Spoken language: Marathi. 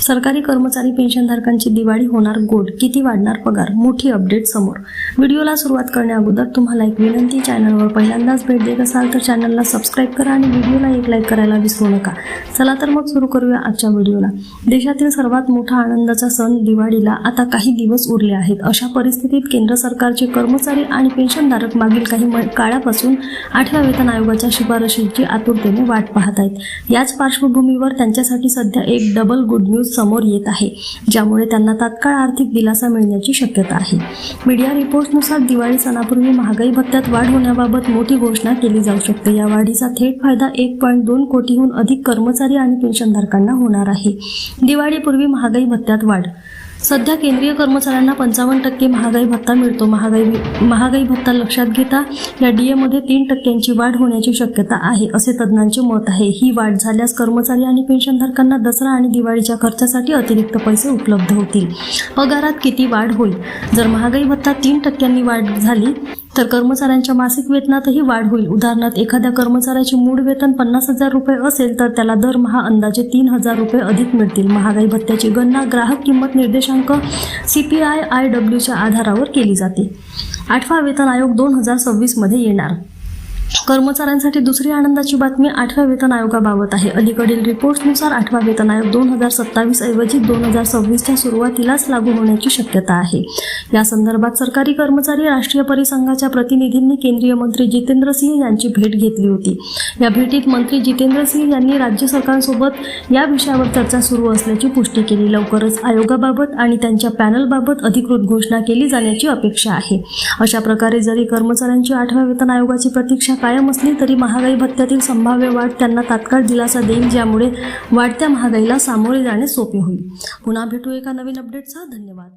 सरकारी कर्मचारी पेन्शनधारकांची दिवाळी होणार गोड. किती वाढणार पगार? मोठी अपडेट समोर. व्हिडिओला सुरुवात करण्या अगोदर तुम्हाला एक विनंती चॅनलवर पहिल्यांदाच भेट देत असाल तर चॅनलला सबस्क्राईब करा आणि व्हिडिओला एक लाईक करायला विसरू नका. चला तर मग सुरू करूया आजच्या व्हिडिओला. देशातील सर्वात मोठा आनंदाचा सण दिवाळीला आता काही दिवस उरले आहेत. अशा परिस्थितीत केंद्र सरकारचे कर्मचारी आणि पेन्शनधारक मागील काही म- काळापासून आठव्या वेतन आयोगाच्या शिफारशींची आतुरतेने वाट पाहत आहेत. याच पार्श्वभूमीवर त्यांच्यासाठी सध्या एक डबल गुड न्यूज समोर येत आहे ज्यामुळे त्यांना तात्काळ आर्थिक दिलासा मिळण्याची शक्यता आहे. मीडिया रिपोर्टनुसार दिवाळी सणापूर्वी महागाई भत्त्यात वाढ होण्याबाबत मोठी घोषणा केली जाऊ शकते. या वाढीचा थेट फायदा एक पॉईंट दोन कोटीहून अधिक कर्मचारी आणि पेन्शनधारकांना होणार आहे. दिवाळीपूर्वी महागाई भत्त्यात वाढ सध्या केंद्रीय कर्मचाऱ्यांना पंचावन्न टक्के महागाई भत्ता मिळतो. महागाई महागाई भत्ता लक्षात घेता या डीएमध्ये तीन टक्क्यांची वाढ होण्याची शक्यता आहे असे तज्ज्ञांचे मत आहे. ही वाढ झाल्यास कर्मचारी आणि पेन्शनधारकांना दसरा आणि दिवाळीच्या खर्चासाठी अतिरिक्त पैसे उपलब्ध होतील. पगारात किती वाढ होईल? जर महागाई भत्ता तीन टक्क्यांनी वाढ झाली तर कर्मचाऱ्यांच्या मासिक वेतनातही वाढ होईल. उदाहरणार्थ एखाद्या कर्मचाऱ्याचे मूळ वेतन पन्नास हजार रुपये असेल तर त्याला दरमहा अंदाजे तीन हजार रुपये अधिक मिळतील. महागाई भत्त्याची गणना ग्राहक किंमत निर्देशांक सी पी आय आय डब्ल्यूच्या आधारावर केली जाते. आठवा वेतन आयोग दोन हजार सव्वीसमध्ये येणार. कर्मचाऱ्यांसाठी दुसरी आनंदाची बातमी आठव्या वेतन आयोगाबाबत आहे. अलीकडील रिपोर्ट्सनुसार आठवा वेतन आयोग दोन हजार सत्तावीस ऐवजी दोन हजार सव्वीसच्या सुरुवातीलाच लागू होण्याची शक्यता आहे. या संदर्भात सरकारी कर्मचारी राष्ट्रीय परिसंघाच्या प्रतिनिधींनी केंद्रीय मंत्री जितेंद्र सिंह यांची भेट घेतली होती. या भेटीत मंत्री जितेंद्र सिंह यांनी राज्य सरकारसोबत या विषयावर चर्चा सुरू असल्याची पुष्टी केली. लवकरच आयोगाबाबत आणि त्यांच्या पॅनलबाबत अधिकृत घोषणा केली जाण्याची अपेक्षा आहे. अशा प्रकारे जरी कर्मचाऱ्यांची आठव्या वेतन आयोगाची प्रतीक्षा कायम असली तरी महागाई भत्त्यातील संभाव्य वाढ त्यांना तात्काळ दिलासा देईल ज्यामुळे वाढत्या महागाईला सामोरे जाणे सोपे होईल. पुन्हा भेटू एका नवीन अपडेटसह धन्यवाद.